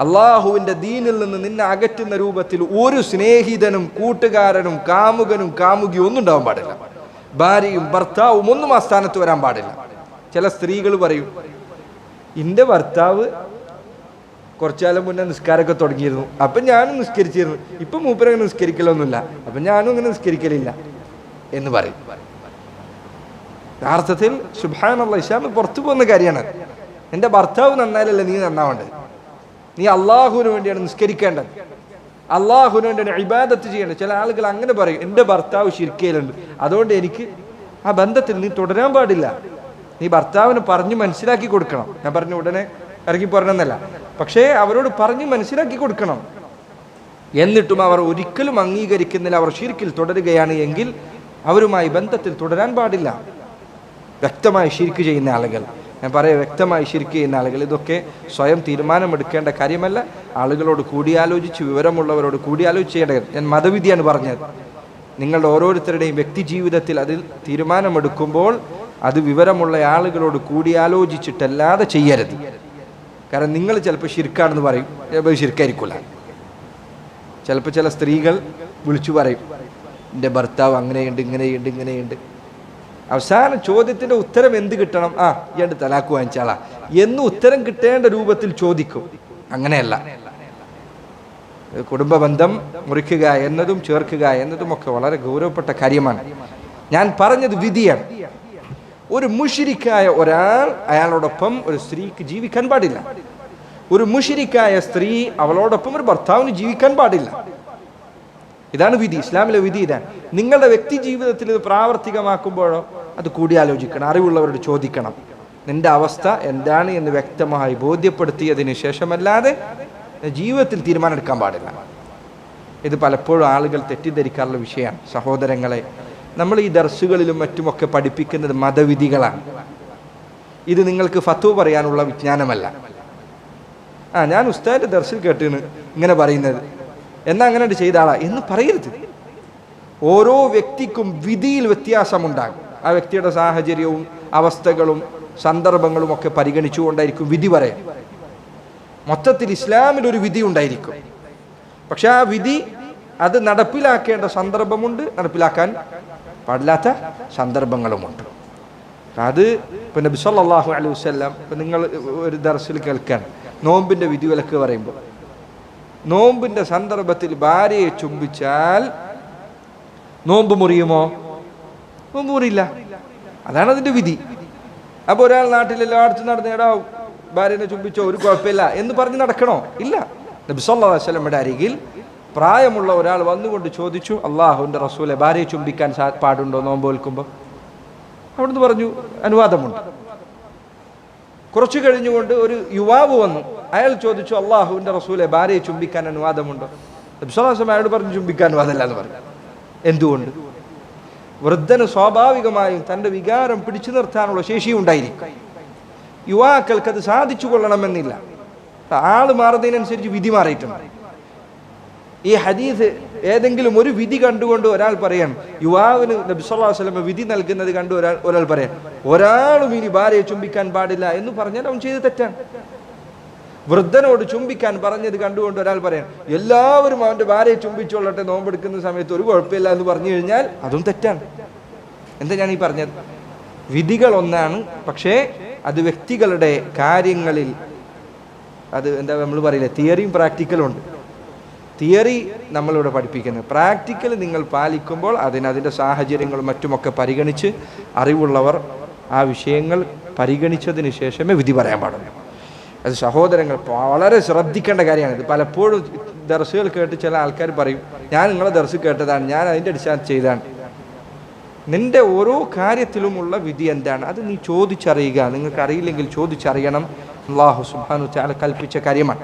അള്ളാഹുവിന്റെ ദീനിൽ നിന്ന് നിന്നെ അകറ്റുന്ന രൂപത്തിൽ ഒരു സ്നേഹിതനും കൂട്ടുകാരനും കാമുകനും കാമുകിയും ഒന്നും ഉണ്ടാവാൻ പാടില്ല. ഭാര്യയും ഭർത്താവും ഒന്നും ആ സ്ഥാനത്ത് വരാൻ പാടില്ല. ചില സ്ത്രീകൾ പറയും എന്റെ ഭർത്താവ് കുറച്ചുകാലം മുന്നേ നിസ്കാരമൊക്കെ തുടങ്ങിയിരുന്നു. അപ്പം ഞാനും നിസ്കരിച്ചിരുന്നു. ഇപ്പം മൂപ്പരങ്ങനെ നിസ്കരിക്കലൊന്നുമില്ല. അപ്പം ഞാനും അങ്ങനെ നിസ്കരിക്കലില്ല. എന്ന് പറയും. യഥാർത്ഥത്തിൽ സുബാനുള്ള ഇഷാമ് പുറത്തു പോകുന്ന കാര്യമാണ്. എന്റെ ഭർത്താവ് നന്നായാലല്ലേ നീ നന്നാവേണ്ടത് നീ അള്ളാഹുവിന് വേണ്ടിയാണ് നിസ്കരിക്കേണ്ടത്. അള്ളാഹുവിന് വേണ്ടിയാണ് ഇബാദത്ത് ചെയ്യേണ്ടത്. ചില ആളുകൾ അങ്ങനെ പറയും എന്റെ ഭർത്താവ് ശിരിക്കയിലുണ്ട് അതുകൊണ്ട് എനിക്ക് ആ ബന്ധത്തിൽ നീ തുടരാൻ പാടില്ല. നീ ഭർത്താവിന് പറഞ്ഞു മനസ്സിലാക്കി കൊടുക്കണം. ഞാൻ പറഞ്ഞു ഉടനെ ഇറങ്ങി പറഞ്ഞെന്നല്ല പക്ഷേ അവരോട് പറഞ്ഞു മനസ്സിലാക്കി കൊടുക്കണം. എന്നിട്ടും അവർ ഒരിക്കലും അംഗീകരിക്കുന്നില്ല. അവർ ശിരിക്കിൽ തുടരുകയാണ് എങ്കിൽ അവരുമായി ബന്ധത്തിൽ തുടരാൻ പാടില്ല. വ്യക്തമായി ഷിർക്ക് ചെയ്യുന്ന ആളുകൾ. ഞാൻ പറയാം വ്യക്തമായി ശരിക്കും ചെയ്യുന്ന ആളുകൾ ഇതൊക്കെ സ്വയം തീരുമാനമെടുക്കേണ്ട കാര്യമല്ല. ആളുകളോട് കൂടിയാലോചിച്ച് വിവരമുള്ളവരോട് കൂടിയാലോചിച്ച് ചെയ്യേണ്ട. ഞാൻ മതവിധിയാണ് പറഞ്ഞത്. നിങ്ങളുടെ ഓരോരുത്തരുടെയും വ്യക്തി ജീവിതത്തിൽ അതിൽ തീരുമാനമെടുക്കുമ്പോൾ അത് വിവരമുള്ള ആളുകളോട് കൂടിയാലോചിച്ചിട്ടല്ലാതെ ചെയ്യരുത്. കാരണം നിങ്ങൾ ചിലപ്പോൾ ശിർക്കാണെന്ന് പറയും. ചിലപ്പോൾ ശിരിക്കായിരിക്കില്ല ചിലപ്പോൾ ചില സ്ത്രീകൾ വിളിച്ചു പറയും. എന്റെ ഭർത്താവ് അങ്ങനെയുണ്ട് ഇങ്ങനെയുണ്ട് ഇങ്ങനെയുണ്ട്. അവസാന ചോദ്യത്തിന്റെ ഉത്തരം എന്ത് കിട്ടണം? ആ ഇയാണ്ട് തലാക്ക് വാങ്ങിച്ചാളാ എന്ന് ഉത്തരം കിട്ടേണ്ട രൂപത്തിൽ ചോദിക്കും. അങ്ങനെയല്ല. കുടുംബ ബന്ധം മുറിക്കുക എന്നതും ചേർക്കുക എന്നതും ഒക്കെ വളരെ ഗൗരവപ്പെട്ട കാര്യമാണ്. ഞാൻ പറഞ്ഞത് വിധിയാണ്. ഒരു മുഷിരിക്കായ ഒരാൾ അയാളോടൊപ്പം ഒരു സ്ത്രീക്ക് ജീവിക്കാൻ പാടില്ല. ഒരു മുഷിരിക്കായ സ്ത്രീ അവളോടൊപ്പം ഒരു ഭർത്താവിന് ജീവിക്കാൻ പാടില്ല. ഇതാണ് വിധി ഇസ്ലാമിലെ വിധി ഇതാണ്. നിങ്ങളുടെ വ്യക്തി ജീവിതത്തിൽ ഇത് പ്രാവർത്തികമാക്കുമ്പോഴോ അത് കൂടിയാലോചിക്കണം അറിവുള്ളവരോട് ചോദിക്കണം. നിന്റെ അവസ്ഥ എന്താണ് എന്ന് വ്യക്തമായി ബോധ്യപ്പെടുത്തിയതിന് ശേഷമല്ലാതെ ജീവിതത്തിൽ തീരുമാനമെടുക്കാൻ പാടില്ല. ഇത് പലപ്പോഴും ആളുകൾ തെറ്റിദ്ധരിക്കാറുള്ള വിഷയമാണ്. സഹോദരങ്ങളെ നമ്മൾ ഈ ദർസുകളിലും മറ്റുമൊക്കെ പഠിപ്പിക്കുന്നത് മതവിധികളാണ്. ഇത് നിങ്ങൾക്ക് ഫത്വ പറയാനുള്ള വിജ്ഞാനമല്ല. ആ ഞാൻ ഉസ്താദിന്റെ ദർശൻ കേട്ടിന് ഇങ്ങനെ പറയുന്നത് എന്നാ അങ്ങനെ ചെയ്ത ആളാ എന്ന് പറയരുത്. ഓരോ വ്യക്തിക്കും വിധിയിൽ വ്യത്യാസമുണ്ടാകും. ആ വ്യക്തിയുടെ സാഹചര്യവും അവസ്ഥകളും സന്ദർഭങ്ങളും ഒക്കെ പരിഗണിച്ചുകൊണ്ടായിരിക്കും വിധി പറയാൻ. മൊത്തത്തിൽ ഇസ്ലാമിൽ ഒരു വിധി ഉണ്ടായിരിക്കും. പക്ഷെ ആ വിധി അത് നടപ്പിലാക്കേണ്ട സന്ദർഭമുണ്ട് നടപ്പിലാക്കാൻ പാടില്ലാത്ത സന്ദർഭങ്ങളുമുണ്ട്. അത് ഇപ്പം നബി സല്ലല്ലാഹു അലൈഹി വസല്ലം ഇപ്പം നിങ്ങൾ ഒരു ദർസിൽ കേൾക്കാൻ നോമ്പിന്റെ വിധിവിലക്ക് പറയുമ്പോൾ നോമ്പിന്റെ സന്ദർഭത്തിൽ ഭാര്യയെ ചുംബിച്ചാൽ നോമ്പ് മുറിയുമോ? നോമ്പ് മുറിയില്ല അതാണ് അതിന്റെ വിധി. അപ്പോൾ ഒരാൾ നാട്ടിൽ എല്ലായിടത്തും നടന്ന് എടാ ഭാര്യനെ ചുംബിച്ചോ ഒരു കുഴപ്പമില്ല എന്ന് പറഞ്ഞ് നടക്കണോ? ഇല്ല. നബി സല്ലല്ലാഹു അലൈഹി വസല്ലമയുടെ അരികിൽ പ്രായമുള്ള ഒരാൾ വന്നുകൊണ്ട് ചോദിച്ചു അള്ളാഹുവിന്റെ റസൂലെ ഭാര്യയെ ചുംബിക്കാൻ പാടുണ്ടോ? നോമ്പ് വെൽക്കുമ്പോൾ അവിടുന്ന് പറഞ്ഞു അനുവാദമുണ്ട്. കുറച്ചു കഴിഞ്ഞുകൊണ്ട് ഒരു യുവാവ് വന്നു. അയാൾ ചോദിച്ചു അള്ളാഹുവിന്റെ റസൂലെ ഭാര്യയെ ചുംബിക്കാൻ അനുവാദമുണ്ടോ? നബിസ്വല്ലാസ്വലം അയാളോട് പറഞ്ഞു ചുംബിക്കാൻ അനുവാദമല്ല എന്ന് പറഞ്ഞു. എന്തുകൊണ്ട്? വൃദ്ധന് സ്വാഭാവികമായും തന്റെ വികാരം പിടിച്ചു നിർത്താനുള്ള ശേഷി ഉണ്ടായിരിക്കും. യുവാക്കൾക്ക് അത് സാധിച്ചു കൊള്ളണമെന്നില്ല. ആൾ മാറുന്നതിനനുസരിച്ച് വിധി മാറിയിട്ടുണ്ട്. ഈ ഹദീസ് ഏതെങ്കിലും ഒരു വിധി കണ്ടുകൊണ്ട് ഒരാൾ പറയണം. യുവാവിന് നബി വസ്ലമ അലൈഹി വസല്ലം വിധി നൽകുന്നത് കണ്ട് ഒരാൾ ഒരാൾ പറയാൻ ഒരാളും ഇനി ഭാര്യയെ ചുംബിക്കാൻ പാടില്ല എന്ന് പറഞ്ഞാൽ അവൻ ചെയ്ത് തെറ്റാണ്. വൃദ്ധനോട് ചുംബിക്കാൻ പറഞ്ഞത് കണ്ടുകൊണ്ട് ഒരാൾ പറയാം എല്ലാവരും അവന്റെ ഭാര്യയെ ചുംബിച്ചോളട്ടെ നോമ്പെടുക്കുന്ന സമയത്ത് ഒരു കുഴപ്പമില്ല എന്ന് പറഞ്ഞു കഴിഞ്ഞാൽ അതും തെറ്റാണ്. എന്താ ഞാൻ ഈ പറഞ്ഞത്? വിധികൾ ഒന്നാണ് പക്ഷേ അത് വ്യക്തികളുടെ കാര്യങ്ങളിൽ അത് എന്താ നമ്മൾ പറയില്ലേ തിയറിയും പ്രാക്ടിക്കലും ഉണ്ട്. തിയറി നമ്മളിവിടെ പഠിപ്പിക്കുന്നത്. പ്രാക്ടിക്കൽ നിങ്ങൾ പാലിക്കുമ്പോൾ അതിന് അതിന്റെ സാഹചര്യങ്ങളും മറ്റുമൊക്കെ പരിഗണിച്ച് അറിവുള്ളവർ ആ വിഷയങ്ങൾ പരിഗണിച്ചതിന് ശേഷമേ വിധി പറയാൻ പാടുള്ളൂ. അത് സഹോദരങ്ങൾ വളരെ ശ്രദ്ധിക്കേണ്ട കാര്യമാണ്. ഇത് പലപ്പോഴും ദർസുകൾ കേട്ട് ചില ആൾക്കാർ പറയും ഞാൻ നിങ്ങളെ ദർസ് കേട്ടതാണ് ഞാൻ അതിന്റെ അടിസ്ഥാനത്തിൽ ചെയ്താണ് നിന്റെ ഓരോ കാര്യത്തിലുമുള്ള വിധി എന്താണ്? അത് നീ ചോദിച്ചറിയുക. നിങ്ങൾക്ക് അറിയില്ലെങ്കിൽ ചോദിച്ചറിയണം അള്ളാഹു തആല കൽപ്പിച്ച കാര്യമാണ്.